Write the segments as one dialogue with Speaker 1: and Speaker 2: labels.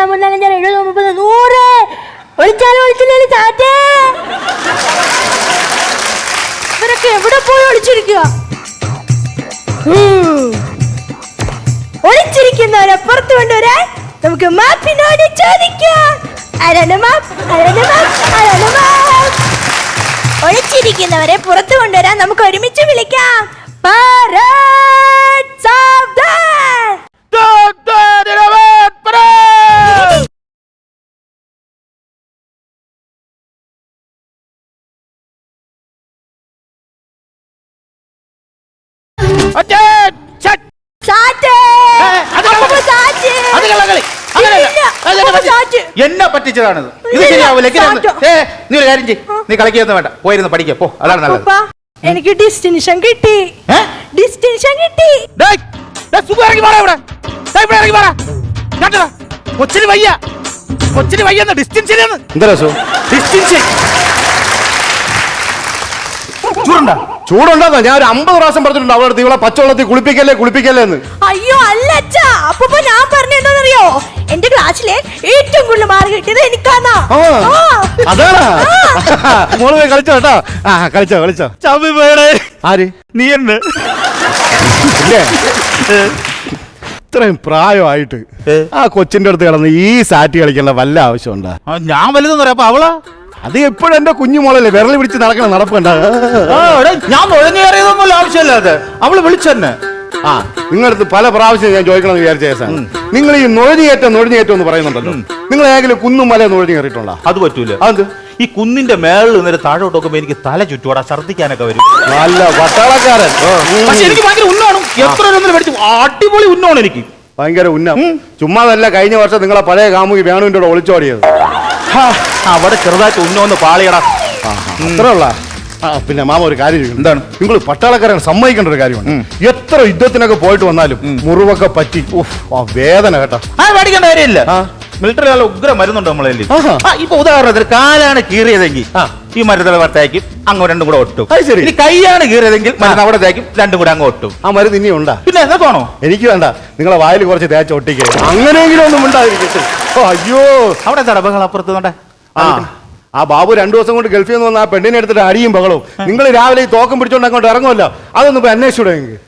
Speaker 1: ആറ് എഴുപത് മുപ്പത് നൂറ്. ഒളിച്ചാലും ഒളിച്ചില്ലേ ചാറ്റേ. ഇവരൊക്കെ എവിടെ പോയി ഒളിച്ചിരിക്കുക? ഒളിച്ചിരിക്കുന്നവരെ പുറത്തു കൊണ്ടുവരാൻ നമുക്ക് മാപ്പിനോട് ചോദിക്കാം. ഒളിച്ചിരിക്കുന്നവരെ പുറത്തു കൊണ്ടുവരാൻ നമുക്ക് ഒരുമിച്ച് വിളിക്കാം. Pirates
Speaker 2: പറ്റിച്ചതാണിത്. ഇത്
Speaker 1: ശരിയാവൂല
Speaker 2: ശരിയാവില്ല
Speaker 1: സാറ്റോ.
Speaker 2: ഏ നീ ഒരു കാര്യം ചെയ്യ്. നീ കളിക്കൊന്നും വേണ്ട. പോയിരുന്ന് പഠിക്കുക പോ. അതാണ് നല്ലത്.
Speaker 1: എനിക്ക് ഡിസ്റ്റിൻഷൻ കിട്ടി.
Speaker 2: ഏ?
Speaker 1: ഡിസ്റ്റിൻഷൻ കിട്ടി.
Speaker 2: ഡേയ്, ഡേയ്, സുഖം ഇറങ്ങി മാറാ ഇവിടെ. ഇറങ്ങി മാറാ കേട്ടടാ കൊച്ചിന് വയ്യ. കൊച്ചിന് വയ്യെന്ന് ഡിസ്റ്റൻസ്
Speaker 3: എന്താ രസം
Speaker 2: ചൂടുണ്ടാ?
Speaker 3: ഞാൻ ഒരു അമ്പത് പ്രാവശ്യം പറഞ്ഞിട്ടുണ്ട് അടുത്ത് ഇവളെ പച്ചവെള്ളത്തിൽ കുളിപ്പിക്കല്ലേ കുളിപ്പിക്കല്ലേ എന്ന്.
Speaker 1: അയ്യോ അല്ല അച്ഛാ. അപ്പൊ ഞാൻ പറഞ്ഞെന്താണെന്നറിയോ കിട്ടിയത് എനിക്കാന്നാ.
Speaker 3: അതാണ്. മോൾ പോയി കളിച്ചോ കേട്ടോ. ആ കളിച്ചോ കളിച്ചോ.
Speaker 2: ചവി വേണേ
Speaker 3: ആര്?
Speaker 2: നീ എന്നെ.
Speaker 3: ഇത്രയും പ്രായമായിട്ട് ആ കൊച്ചിന്റെ അടുത്ത് കിടന്ന് ഈ സാറ്റ് കളിക്കേണ്ട വല്ല ആവശ്യമുണ്ടാ?
Speaker 2: ഉണ്ടാ ഞാൻ വലുതെന്ന് പറയാം അപ്പൊ അവളാ?
Speaker 3: അത് എപ്പോഴും എന്റെ കുഞ്ഞു മോളല്ലേ വിരൽ പിടിച്ച് നടക്കണ നടപ്പണ്ട?
Speaker 2: ഞാൻ നുഴഞ്ഞു കയറിയതൊന്നുമല്ല ആവശ്യമില്ല അത്. അവൾ വിളിച്ചെന്നെ
Speaker 3: ആ നിങ്ങളടുത്ത് പല പ്രാവശ്യം ഞാൻ ചോദിക്കണമെന്ന് വിചാരിച്ച സാർ നിങ്ങൾ ഈ നൊഴിഞ്ഞേറ്റം നൊഴിഞ്ഞേറ്റം എന്ന് പറയുന്നുണ്ടല്ലോ. നിങ്ങൾ ഏകലും കുന്നും മല നുഴഞ്ഞു കയറിയിട്ടുണ്ടോ?
Speaker 2: അത് പറ്റൂല.
Speaker 3: അത്
Speaker 2: ഈ കുന്നിന്റെ മേളിൽ നിന്നൊരു താഴോട്ട് നോക്കുമ്പോ എനിക്ക് തല ചുറ്റുവാടാ ഛർദ്ദിക്കാനൊക്കെ വരും.
Speaker 3: നല്ല പട്ടാളക്കാരൻ.
Speaker 2: പക്ഷെ എനിക്ക് ഭയങ്കര ഉന്നാണ്. എത്ര ഒന്നും മേടിച്ചു അടിപൊളി ഉന്നാണ് എനിക്ക്.
Speaker 3: ഭയങ്കര ഉന്നം. ചുമ്മാതല്ല കഴിഞ്ഞ വർഷം നിങ്ങളെ പഴയ കാമുകി വേണുവിന്റെ കൂടെ ഒളിച്ചോടിയത്.
Speaker 2: അവിടെ ചെറുതായിട്ട് ഉന്നോന്ന് പാളിയടാ.
Speaker 3: അത്ര ഉള്ള? പിന്നെ മാമ ഒരു കാര്യം.
Speaker 2: എന്താണ്?
Speaker 3: നിങ്ങൾ പട്ടാളക്കാരൻ സമ്മതിക്കേണ്ട ഒരു കാര്യമാണ് എത്ര യുദ്ധത്തിനൊക്കെ പോയിട്ട് വന്നാലും മുറിവൊക്കെ പറ്റി. ഓ ആ വേദന കേട്ടോ.
Speaker 2: ആ കാര്യമില്ല. മിലിറ്ററി ആളെ ഉഗ്ര മരുന്നുണ്ട് നമ്മളെ
Speaker 3: ആഹാ.
Speaker 2: ഇപ്പൊ ഉദാഹരണത്തിന് കാലാണ് കീറിയതെങ്കിൽ
Speaker 3: ആ.
Speaker 2: ഈ മരുന്നുകൾ തേക്കും അങ്ങ് രണ്ടും കൂടെ ഒട്ടും.
Speaker 3: അത് ശരി.
Speaker 2: ഇനി കൈയാണ് കീറിയതെങ്കിൽ മരുന്ന് അവിടെ തേക്കും രണ്ടും കൂടെ അങ്ങ് ഒട്ടും.
Speaker 3: ആ മരുന്ന് ഇനി ഉണ്ടാ.
Speaker 2: പിന്നെ എന്നൊക്കെയാണോ
Speaker 3: എനിക്ക് വേണ്ട. നിങ്ങളെ വായിൽ കുറച്ച് തേച്ച് ഒട്ടിക്കുക അങ്ങനെയെങ്കിലും ഒന്നും ഉണ്ടായിരിക്കും ഓ അയ്യോ.
Speaker 2: അവിടെ തടവങ്ങൾ അപ്പുറത്ത്
Speaker 3: ആ. ആ ബാബു രണ്ടു ദിവസം കൊണ്ട് ഗൾഫിൽ നിന്ന് വന്ന ആ പെണ്ണിനെ എടുത്തിട്ട് അടിയും ബഹളവും. നിങ്ങൾ രാവിലെ ഈ തോക്കം പിടിച്ചോണ്ട് അങ്ങോട്ട് ഇറങ്ങുമല്ലോ. അതൊന്നും ഇപ്പൊ അന്വേഷിച്ചൂടെ നിങ്ങൾക്ക്?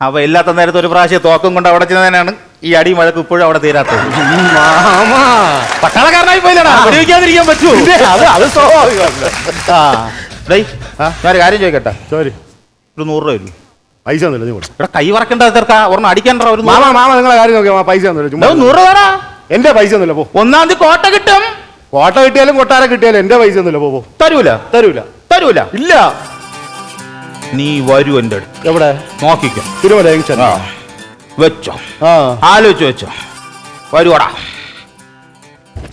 Speaker 2: അവ ഇല്ലാത്ത നേരത്തെ ഒരു പ്രാവശ്യം തോക്കം കൊണ്ട് അവിടെ ചെന്നതിനാണ് ഈ അടി മഴക്ക് ഇപ്പോഴും അവിടെ തീരാത്തത്.
Speaker 3: മാമാ.
Speaker 2: പട്ടാളക്കാരനായി പോയില്ലടാ. ഉപയോഗിക്കാതിരിക്കാൻ പറ്റൂ.
Speaker 3: അത് സ്വാഭാവികമല്ലേ. ആ. ആ?
Speaker 2: ഞാനൊരു കാര്യം ചോദിക്കട്ടെ?
Speaker 3: ചോരി.
Speaker 2: ഒരു നൂറ് രൂപ വരും
Speaker 3: പൈസ ഒന്നുമില്ല നീ കൊടു
Speaker 2: ഇവിടെ കൈ വറക്കേണ്ട തീർക്കാ ഒരെണ്ണം അടിക്കണ്ട ഒരു നൂറ്
Speaker 3: മാമ മാമ നിങ്ങളെ കാര്യം നോക്കിയാ പൈസ ഒന്നുമില്ല ചുമ്മാ
Speaker 2: നൂറ് രൂപ.
Speaker 3: എന്റെ പൈസ ഒന്നുമില്ല പോ.
Speaker 2: ഒന്നാം തീയതി കോട്ട കിട്ടും.
Speaker 3: കോട്ട കിട്ടിയാലും കൊട്ടാര കിട്ടിയാലും എന്റെ പൈസ ഒന്നുമില്ല പോ.
Speaker 2: തരൂല.
Speaker 3: തരൂല.
Speaker 2: തരൂല.
Speaker 3: ഇല്ല.
Speaker 2: നീ വരൂ എന്റെ അടുത്ത്.
Speaker 3: എവിടെ?
Speaker 2: നോക്കിക്കോ.
Speaker 3: തിരുമല
Speaker 2: ആ വെച്ചോ.
Speaker 3: ആ.
Speaker 2: ആലോചിച്ച് വെച്ചോ. വരുവാടാ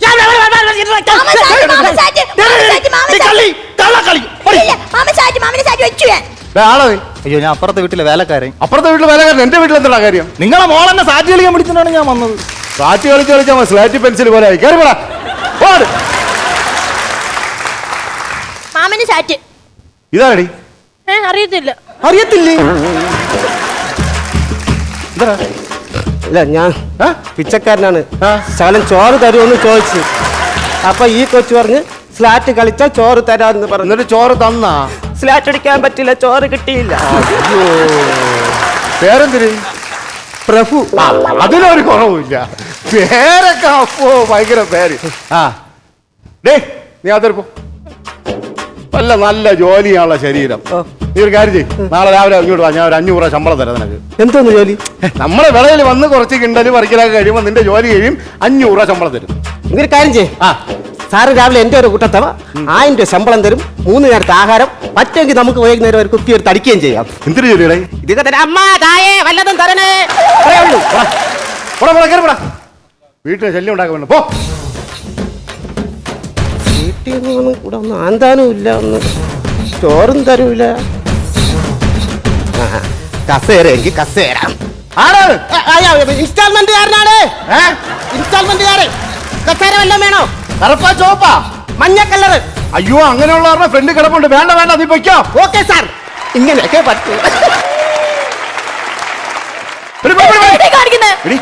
Speaker 1: മാമൻ സാറ്റ്, മാമൻ സാറ്റ്, മാമ സാറ്റ്, മാമ സാറ്റ്. ഇല്ല, മാമ സാറ്റ്, മാമനെ സാറ്റ് വെച്ചു ഞാൻ.
Speaker 3: ദേ, ആളാ. നീ
Speaker 4: അയ്യോ ഞാൻ അപ്പുറത്തെ വീട്ടിലെ വേലക്കാരൻ.
Speaker 3: അപ്പുറത്തെ വീട്ടിൽ വേലക്കാരൻ എന്റെ വീട്ടിൽ എന്താ കാര്യം?
Speaker 4: നിങ്ങളെ മോളെന്നെ സാറ്റ് കളിക്കാൻ പിടിച്ചിട്ടാണ് ഞാൻ വന്നത്.
Speaker 3: സാറ്റ് കളിച്ച് കളിച്ചാൽ സ്ലാറ്റ് പെൻസിൽ പോലെ ആയി. കയറി പോടാ. പോട്.
Speaker 1: മാമന് സാറ്റ്
Speaker 3: ഇതാടി
Speaker 1: അറിയത്തില്ല.
Speaker 4: അറിയത്തില്ലേ?
Speaker 5: ഇല്ല ഞാൻ? പിച്ചക്കാരനാണ്. ശകലം ചോറ് തരുമെന്ന് ചോദിച്ചു. അപ്പൊ ഈ കൊച്ചു പറഞ്ഞ് സ്ലാറ്റ് കളിച്ചാൽ ചോറ് തരാന്ന് പറഞ്ഞു.
Speaker 3: എന്നിട്ട് ചോറ് തന്നാ?
Speaker 5: സ്ലാറ്റ് അടിക്കാൻ പറ്റില്ല ചോറ് കിട്ടിയില്ല.
Speaker 3: പേരെന്തിരി
Speaker 5: പ്രഭു.
Speaker 3: അതിനൊരു കുറവുമില്ല. പേരൊക്കെ അപ്പോ ഭയങ്കര പേര്. ആ. ഡേ നീ അതൊരു പോ. വല്ല നല്ല ജോലിയാണുള്ള ശരീരം. നീ ഒരു കാര്യം ചെയ്യും. നാളെ രാവിലെ ഇങ്ങോട്ട് വാ ഞാൻ ഒരു അഞ്ഞൂറ് രൂപ ശമ്പളം തരാം നിനക്ക്.
Speaker 5: എന്തോന്ന് ജോലി?
Speaker 3: നമ്മളെ വിളയിൽ വന്ന് കുറച്ച് കിണ്ടൽ പറിക്കലൊക്കെ കഴിയുമ്പോൾ നിന്റെ ജോലി കഴിയും അഞ്ഞൂറ് രൂപ ശമ്പളം തരും.
Speaker 5: നീ ഒരു കാര്യം ചെയ്യ്.
Speaker 3: ആ.
Speaker 5: സാറ് രാവിലെ എന്റെ ഒരു കൂട്ടത്തവ ആയിരം രൂപ ശമ്പളം തരും മൂന്ന് നേരത്തെ ആഹാരം പറ്റുമെങ്കിൽ നമുക്ക് വൈകുന്നേരം ഒരു കുപ്പി എടുത്ത് അടിക്കുകയും ചെയ്യാം.
Speaker 3: എന്തിനു ജോലിയുടെ?
Speaker 5: ഇതൊക്കെ തന്നെ അമ്മ തായേ വല്ലതും തരണേ.
Speaker 3: വീട്ടിൽ ശല്യം ഉണ്ടാക്കാൻ പോ.
Speaker 5: വീട്ടിൽ നിന്ന് കൂടെ ഒന്നും ആന്താനും ഇല്ല ഒന്ന് ചോറും തരൂല. കസേര എനിക്ക് കസേര. വല്ലതും വേണോ?
Speaker 3: കറുപ്പാ ചോപ്പാ
Speaker 5: മഞ്ഞ കളറ്.
Speaker 3: അയ്യോ അങ്ങനെയുള്ള ഫ്രണ്ട് കിടപ്പുണ്ട്. വേണ്ട വേണ്ട നീ പൊയ്ക്കോ.
Speaker 5: Okay sir. ഇങ്ങനെയൊക്കെ പറ്റൂ
Speaker 3: ഒരു പോ, പോ, പോ.
Speaker 1: എന്നെ കാണിക്ക,
Speaker 6: കാണിക്കുന്നത്
Speaker 3: എടി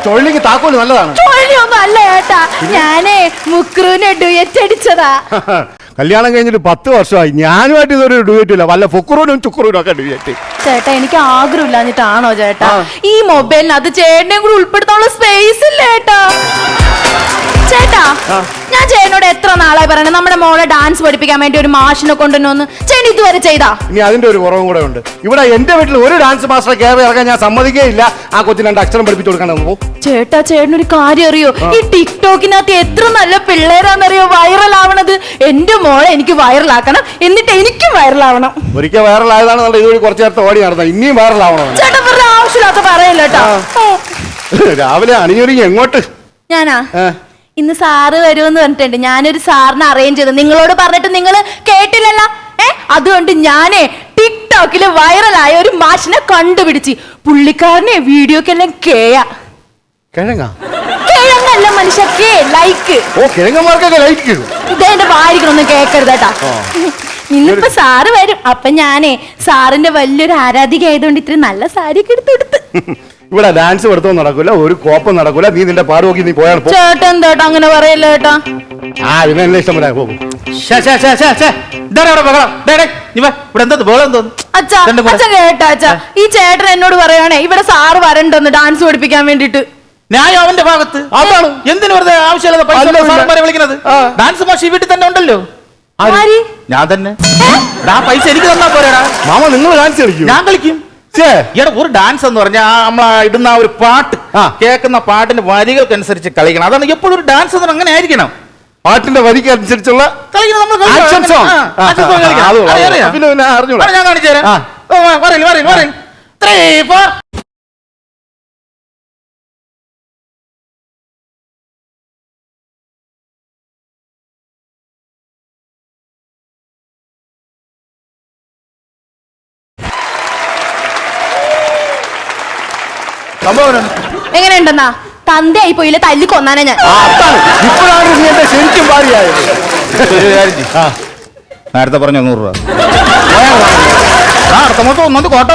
Speaker 3: തൊഴിലേക്ക് താക്കോൽ നല്ലതാണ്.
Speaker 6: ചുഴലിയൊന്നും അല്ല ഏട്ടാ. ഞാനേ മുക്രൂനെ ഡുയറ്റ് അടിച്ചതാ.
Speaker 3: കല്യാണം കഴിഞ്ഞിട്ട് പത്ത് വർഷമായി. ഞാനുമായിട്ട് ഇതൊരു ഡുവേറ്റ് ഇല്ല. വല്ല ഫുക്കുറൂനും ചുക്കുറൂനും ഒക്കെ ഡുവേറ്റ്
Speaker 6: ചേട്ടാ എനിക്ക് ആഗ്രഹമില്ലാഞ്ഞിട്ടാണോ ചേട്ടാ? ഈ മൊബൈലിനകത്ത് ചേട്ടനെയും കൂടി ഉൾപ്പെടുത്താനുള്ള സ്പേസ് ഇല്ല ചേട്ടാ ചേട്ടാ ഞാൻ ചേട്ടനോട് എത്ര നാളായി പറയണേ? നമ്മുടെ മോളെ ഡാൻസ് പഠിപ്പിക്കാൻ വേണ്ടി ഒരു മാഷിനെ കൊണ്ടുവന്നു ചേട്ടൻ ഇതുവരെ ചെയ്താ?
Speaker 3: ഇനി അതിന്റെ ഒരു കുറവും കൂടെ ഉണ്ട്. ഇവിടെ എന്റെ വീട്ടിൽ ഒരു ഡാൻസ് മാസ്റ്ററെ കയറി ഇറങ്ങാൻ ഞാൻ സമ്മതിക്കുകയില്ല ആ കൊച്ചിന് രണ്ട് അക്ഷരം പഠിപ്പിച്ചു കൊടുക്കണം പോകും
Speaker 6: ചേട്ടാ ചേട്ടനൊരു കാര്യം അറിയോ? ഈ ടിക്ടോക്കിനകത്ത് എത്ര നല്ല പിള്ളേരാന്നറിയോ? വൈറൽ ആവണത് എന്റെ മോളെ എനിക്ക് വൈറലാക്കണം. എന്നിട്ട് എനിക്കും വൈറലാവണം.
Speaker 3: ഒരിക്കൽ ആയതാണ് ഇതുവഴി കുറച്ച് നേരത്തെ ഓടി നടന്നത്. ഇനിയും വൈറലാവണം?
Speaker 6: ചേട്ടാ വെറുതെ ആവശ്യമില്ലാത്ത പറയല്ലോ
Speaker 3: രാവിലെ അണിഞ്ഞൊരുങ്ങി എങ്ങോട്ട്?
Speaker 6: ഞാനാ? ഇന്ന് സാറ് വരുമെന്ന് പറഞ്ഞിട്ടുണ്ട്. ഞാനൊരു സാറിനെ അറേഞ്ച് ചെയ്തു. നിങ്ങളോട് പറഞ്ഞിട്ട് നിങ്ങൾ കേട്ടില്ലല്ലോ? ഏ? അതുകൊണ്ട് ഞാനേ ടിക്ടോക്കിൽ വൈറലായ ഒരു മാഷിനെ കണ്ടുപിടിച്ച് പുള്ളിക്കാരനെ വീഡിയോക്കെല്ലാം കേയ.
Speaker 3: കിഴങ്ങ?
Speaker 6: കിഴങ്ങല്ല ലൈക്ക്
Speaker 3: ഓ കിഴങ്ങന്മാർക്കൊക്കെ ലൈക്ക് കിട്ടും
Speaker 6: ഇതെന്റെ വാരികളൊന്നും കേക്കരുത് കേട്ടാ. ഇന്നിപ്പോ സാറ് വരും. അപ്പൊ ഞാനേ സാറിന്റെ വലിയൊരു ആരാധിക ആയതുകൊണ്ട് ഇത്ര നല്ല സാരി എടുത്തെടുത്ത്
Speaker 3: ഇവിടെ ഡാൻസ് പഠിത്തവും നടക്കൂല ഒരു കോപ്പം നടക്കൂല നീ നിന്റെ പാട് നോക്കി നീ പോയാണ് പോ.
Speaker 6: ചേട്ടാ എന്താട്ടാ അങ്ങനെ പറയല്ല ചേട്ടാ
Speaker 3: ആ ഇതിനെ എന്നെ ഇഷ്ടം പോലെ പോകും
Speaker 2: ശ്ശേ, ശ്ശേ, ശ്ശേ, ശ്ശേ, ശ്ശേ. ഇതാരാ ഇവിടെ ബഹളം? ഡേ, ഡേ, നീ വാ. ഇവിടെ എന്താ ബഹളം എന്തോന്ന്
Speaker 6: അച്ഛാ
Speaker 2: ഇതെന്റെ കൂടെ.
Speaker 6: അച്ഛൻ കേട്ടാ അച്ഛാ ഈ ചേട്ടൻ എന്നോട് പറയണേ ഇവിടെ സാറ് വരണ്ടെന്ന് ഡാൻസ് പഠിപ്പിക്കാൻ വേണ്ടിട്ട്
Speaker 2: ന്യായം അവന്റെ ഭാഗത്ത്
Speaker 3: അതാണ്.
Speaker 2: എന്തിനു വെറുതെ ആവശ്യമില്ലാതെ പൈസ
Speaker 3: അല്ല.
Speaker 2: സാറന്മാരെ
Speaker 3: ആ.
Speaker 2: ഡാൻസ് മാഷ് ഈ വീട്ടിൽ തന്നെ ഉണ്ടല്ലോ
Speaker 6: ആര്?
Speaker 2: ഞാൻ തന്നെ ആ പൈസ എനിക്ക് തന്നാ പോരാടാ
Speaker 3: മാമ നിങ്ങൾ ഡാൻസ് കളിക്കും
Speaker 2: ഞാൻ കളിക്കും ഈടെ ഒരു ഡാൻസ് എന്ന് പറഞ്ഞാൽ നമ്മൾ ഇടുന്ന ആ ഒരു പാട്ട്. കേൾക്കുന്ന പാട്ടിന്റെ വരികൾക്കനുസരിച്ച് കളിക്കണം. അതാണ് എപ്പോഴും ഒരു ഡാൻസ് എന്ന് അങ്ങനെ ആയിരിക്കണം.
Speaker 3: പാട്ടിന്റെ വരിക്ക് അനുസരിച്ചുള്ള
Speaker 2: കളിക്കണം നമ്മൾ ഞാൻ കാണിച്ചു തരാം ത്രീ ഫോർ സംഭവം
Speaker 6: എങ്ങനെയുണ്ടെന്നാ? തന്തയായി പോയില്ല തല്ലി കൊന്നാനാ ഞാൻ.
Speaker 3: ഇപ്പോഴാണ് നീ എന്റെ ശരിക്കും ഭാര്യയായത്.
Speaker 2: നേരത്തെ പറഞ്ഞ നൂറ് രൂപ. ആ, അടുത്ത മൊത്തം ഒന്നത് കോട്ട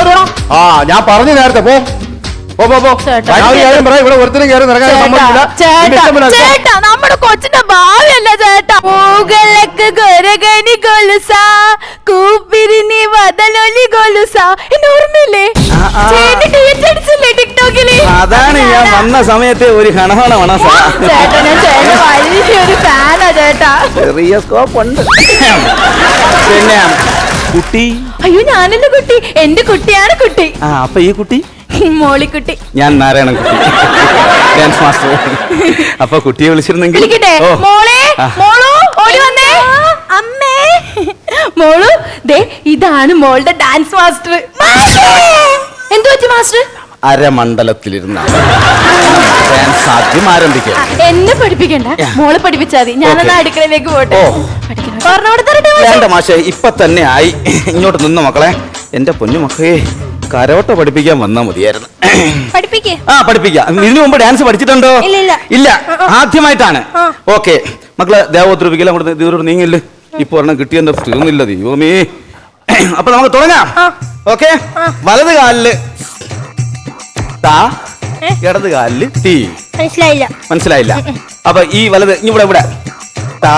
Speaker 3: ആ ഞാൻ പറഞ്ഞു നേരത്തെ പോ. പോ പോ പോ.
Speaker 6: ചേട്ടാ.
Speaker 3: ഞാൻ ഒരു കാര്യം പറയാം ഇവിടെ ഒരുത്തരും കയറി നിറങ്ങാൻ സമ്മതിക്കില്ല.
Speaker 6: ചേട്ടാ
Speaker 3: നിന്റെ ഇഷ്ടം പോലെ
Speaker 6: ചേട്ടാ നമ്മുടെ കൊച്ചിന്റെ ഭാവിയല്ല ചേട്ടാ? പൂകളക്ക് ഗൊരഗനി ഗൊലുസ കൂപ്പിരിനി വതലൊലി ഗൊലുസ എന്നെ ഓർമ്മയില്ലേ? ചേട്ടൻ duet അടിച്ചില്ലേ ടിക്ടോക്കിൽ?
Speaker 4: അതാണ് ഞാൻ വന്ന സമയത്ത് ഒരു ഹണഹണ
Speaker 6: വണ ചേട്ടൻ വലിയൊരു ഫാനാ ചേട്ടാ.
Speaker 4: ചെറിയ സ്കോപ്പ് ഉണ്ട്. പിന്നെ കുട്ടി.
Speaker 6: അയ്യോ ഞാനെന്റെ കുട്ടി? എന്റെ കുട്ടിയാണ് കുട്ടി.
Speaker 4: ആ അപ്പൊ ഈ കുട്ടി?
Speaker 6: മോളിക്കുട്ടി.
Speaker 4: ഞാൻ നാരായണൻ കുട്ടി. Dance master. അപ്പൊ കുട്ടിയെ വിളിച്ചിരുന്നെങ്കിൽ
Speaker 6: വിളിക്കട്ടെ?
Speaker 4: ഓ.
Speaker 6: മോളെ
Speaker 4: ആ.
Speaker 6: മോളു ഓടി വന്നേ. അമ്മേ. മോളു ദേ ഇതാണ് മോളുടെ ഡാൻസ് മാസ്റ്റർ. എന്തു പറ്റി മാസ്റ്റർ?
Speaker 4: അരമണ്ഡലത്തിലിരുന്ന. ഡാൻസ് ആദ്യം ആരംഭിക്കാം.
Speaker 6: എന്നെ പഠിപ്പിക്കണ്ട. മോളെ പഠിപ്പിച്ചാ മതി. ഞാനൊന്ന്
Speaker 4: Okay.
Speaker 6: അടുക്കളയിലേക്ക് പോട്ടെ.
Speaker 4: ഓ.
Speaker 6: പഠിക്കണം. പറഞ്ഞു കൊടുത്തരട്ടെ മാഷേ?
Speaker 4: വേണ്ട മാഷെ. ഇപ്പൊ തന്നെ ആയി. ഇങ്ങോട്ട് നിന്ന് മക്കളെ. എന്റെ പൊന്നു മക്കളെ. കരോട്ട പഠിപ്പിക്കാൻ വന്നാ മതിയായിരുന്നു.
Speaker 6: പഠിപ്പിക്ക്.
Speaker 4: ആ പഠിപ്പിക്കാം. ഇതിനു മുമ്പ് ഡാൻസ് പഠിച്ചിട്ടുണ്ടോ?
Speaker 6: ഇല്ല,
Speaker 4: ആദ്യമായിട്ടാണ്. ഓക്കെ. മക്കളെ ദേവോദ്രവിക്കലും കൂടെ ദൂരം നീങ്ങില്ല ഇപ്പൊ ഒരെണ്ണം കിട്ടിയെന്റെ തീർന്നില്ല ദൈവമേ. അപ്പൊ നമുക്ക് തുടങ്ങാം. ഓക്കെ? വലത് കാലിൽ താ? ഇടത് കാലിൽ തീ.
Speaker 6: മനസ്സിലായില്ല.
Speaker 4: മനസ്സിലായില്ല. അപ്പൊ ഈ വലത് ഇനി ഇവിടെ ഇവിടെ. താ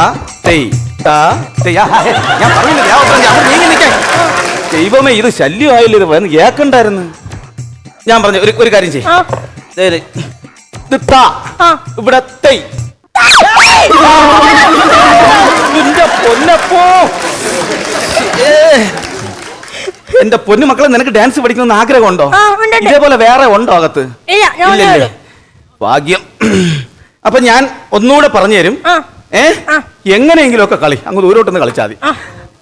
Speaker 4: തെയ്. താ തെയ്യാ ഞാൻ പറഞ്ഞില്ല ദൈവമേ ഇത് ശല്യമായില്ല ഇത് വന്ന് കേക്കണ്ടായിരുന്നു ഞാൻ പറഞ്ഞു ഒരു ഒരു കാര്യം ചെയ്യും
Speaker 6: ആ.
Speaker 4: താ. ഇവിടെ തെയ് നിന്റെ പൊന്നപ്പോ ഏ. എന്റെ പൊന്നു മക്കളെ നിനക്ക് ഡാൻസ് പഠിക്കണമെന്ന് ആഗ്രഹമുണ്ടോ
Speaker 6: ആ, ഉണ്ട്, ഉണ്ട്.
Speaker 4: ഇതേപോലെ വേറെ ഉണ്ടോ അകത്ത്
Speaker 6: ഇല്ല, ഞാൻ.
Speaker 4: ഭാഗ്യം അപ്പൊ ഞാൻ ഒന്നുകൂടെ പറഞ്ഞു തരും
Speaker 6: ആ.
Speaker 4: ഏ
Speaker 6: ആ.
Speaker 4: എങ്ങനെയെങ്കിലും ഒക്കെ കളി അങ്ങ് ദൂരോട്ടൊന്ന് കളിച്ചാൽ മതി
Speaker 6: ആ.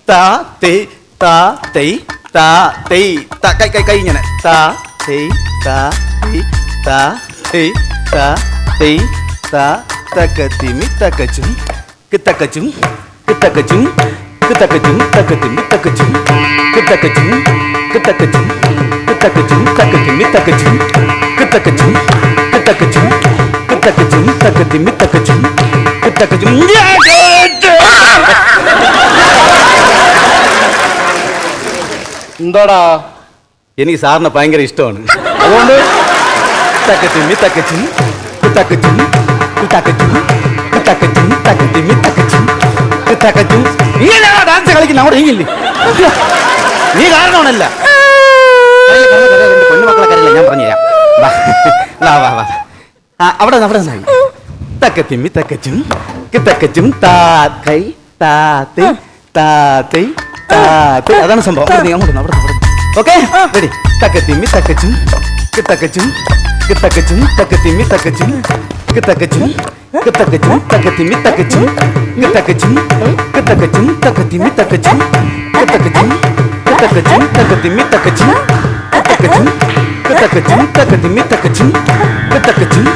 Speaker 4: താ ta tí ta tí ta cây cây cây như này ta tí ta tí ta tí ta tí ta ta cà tím ta cà trứng cứ ta cà trứng cứ ta cà trứng cứ ta cà trứng ta cà tím ta cà trứng cứ ta cà trứng cứ ta cà trứng cứ ta cà trứng ta cà tím ta cà trứng cứ ta cà trứng cứ ta cà trứng cứ ta cà trứng ta cà tím ta cà trứng cứ ta cà trứng
Speaker 3: എന്താടാ?
Speaker 4: എനിക്ക് സാറിനെ ഭയങ്കര ഇഷ്ടമാണ്.
Speaker 3: അതുകൊണ്ട്?
Speaker 4: തക്കത്തിമ്മി തക്കച്ചും തക്കച്ചും തക്കച്ചും തക്കച്ചും തക്കത്തിമ്മി തക്കച്ചും തക്കച്ചും ഇങ്ങനെയാണോ dance അവിടെ ഇങ്ങില്ലേ നീ കാരണമാണല്ല. ഞാൻ പറഞ്ഞുതരാം. വാ വാ വാ അവിടെ തക്കത്തിമ്മി തക്കച്ചും തക്കച്ചും താത്തൈ താത്തൈ താത്തൈ താത്തൈ അതാണ് സംഭവം അവിടെ നീ അങ്ങോട്ട് നിന്ന്, അവിടെ നിന്ന്, അവിടെ ഓക്കെ റെഡി തക്കത്തിമ്മി തക്കച്ചും തക്കച്ചും തക്കച്ചും തക്കത്തിമ്മി തക്കച്ചും തക്കച്ചും തക്കച്ചും തക്കത്തിമ്മി തക്കച്ചും തക്കച്ചും തക്കച്ചും തക്കത്തിമ്മി തക്കച്ചും തക്കച്ചും തക്കച്ചും തക്കത്തിമ്മി തക്കച്ചും തക്കച്ചും തക്കച്ചും തക്കത്തിമ്മി തക്കച്ചും തക്കച്ചും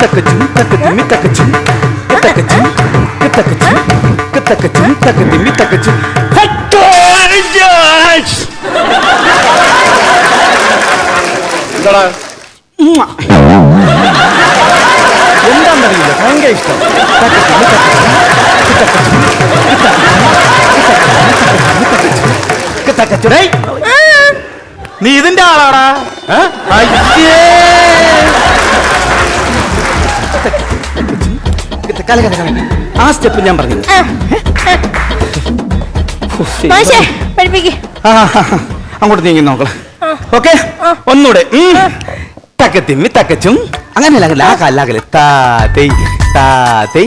Speaker 4: തക്കച്ചും തക്കത്തിമ്മി തക്കച്ചും തക്കച്ചും തക്കച്ചും തക്കച്ചും തക്കത്തിമ്മി തക്കച്ചും
Speaker 3: എന്താടാ?
Speaker 4: എന്താണെന്നറിയില്ല. ഭയങ്കര ഇഷ്ടം. നീ ഇതിന്റെ ആളാടാ. ഏ? അയ്യേ. കല, കല, കല. ആ സ്റ്റെപ്പ് ഞാൻ പറഞ്ഞു.
Speaker 6: മാഷേ പഠിപ്പിക്ക്
Speaker 4: ആ, അങ്ങോട്ട് നീങ്ങി നോക്കളെ ഓക്കെ ഒന്നൂടെ ഉം. തക്കത്തിമ്മി തക്കച്ചും അങ്ങനെയല്ല അങ്ങനെയല്ല ആ കല്ലാകൽ താതൈ താതൈ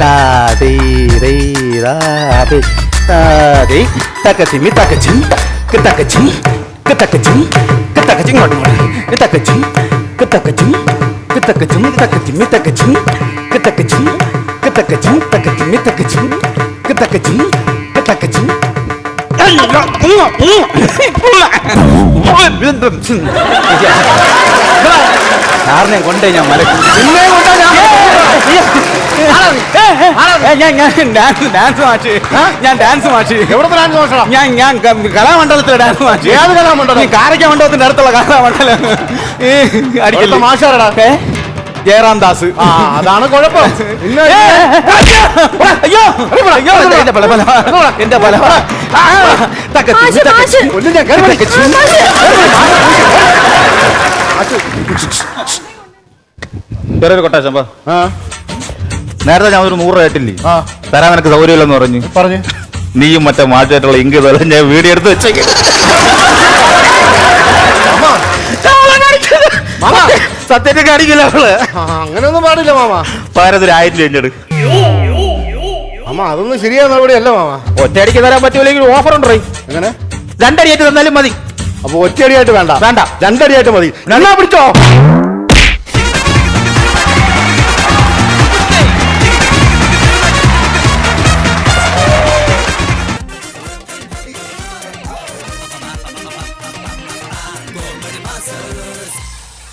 Speaker 4: താതൈ തൈ താതൈ താതൈ തക്കത്തിമ്മി തക്കച്ചും തക്കച്ചും തക്കച്ചും തക്കച്ചും ഇങ്ങോട്ട് ഇങ്ങോട്ട് തക്കച്ചും തക്കച്ചും തക്കച്ചും തക്കത്തിമ്മി തക്കച്ചും തക്കച്ചും തക്കച്ചും തക്കത്തിമ്മി തക്കച്ചും തക്കച്ചും തക്കച്ചും സാറിനെ കൊണ്ടേ ഞാൻ മലക്കും ഞാൻ ഞാൻ ഡാൻസ് ഡാൻസ് ഞാൻ ഡാൻസ് മാറ്റി.
Speaker 3: എവിടുത്തെ ഡാൻസ് മാഷടാ
Speaker 4: ഞാൻ ഞാൻ കലാമണ്ഡലത്തിലെ ഡാൻസ് മാറ്റി.
Speaker 3: ഏത് കലാമണ്ഡലം?
Speaker 4: കാരക്ക മണ്ഡലത്തിന്റെ അടുത്തുള്ള കലാമണ്ഡലം. ഈ അടിക്കല്ലേ? ജയറാം ദാസ്
Speaker 3: ആ അതാണ് കുഴപ്പം.
Speaker 4: അയ്യോ. അയ്യോ. എന്റെ പല പല എന്റെ പല.
Speaker 7: ചെറിയൊരു കൊട്ടാശം
Speaker 3: ആ
Speaker 7: നേരത്തെ ഞാൻ ഒരു നൂറ് ആയിട്ടില്ലേ?
Speaker 3: ആ.
Speaker 7: തരാൻ എനിക്ക് സൗകര്യമില്ലെന്ന് പറഞ്ഞു.
Speaker 3: പറഞ്ഞു.
Speaker 7: നീയും മറ്റേ മാറ്റായിട്ടുള്ള ഇങ്ക് ഇതെല്ലാം ഞാൻ വീഡിയോ എടുത്ത് വെച്ചേക്കാം.
Speaker 3: മാമ.
Speaker 7: സത്യത്തെ കാണിക്കില്ല
Speaker 3: അവൾ. അങ്ങനെയൊന്നും പാടില്ല മാമ.
Speaker 7: പകരത്തിൽ ആയിരം രൂപ ഇങ്ങട്.
Speaker 3: മാമ അതൊന്നും ശരിയാ നടപടിയല്ല മാമ.
Speaker 7: ഒറ്റയടിക്ക് തരാൻ പറ്റൂലെങ്കിൽ ഓഫർ ഉണ്ടോ
Speaker 3: എങ്ങനെ?
Speaker 7: രണ്ടടിയായിട്ട് തന്നാലും മതി.
Speaker 3: അപ്പൊ ഒറ്റയടിയായിട്ട് വേണ്ട.
Speaker 7: വേണ്ട.
Speaker 3: രണ്ടടിയായിട്ട് മതി. നല്ല പിടിച്ചോ?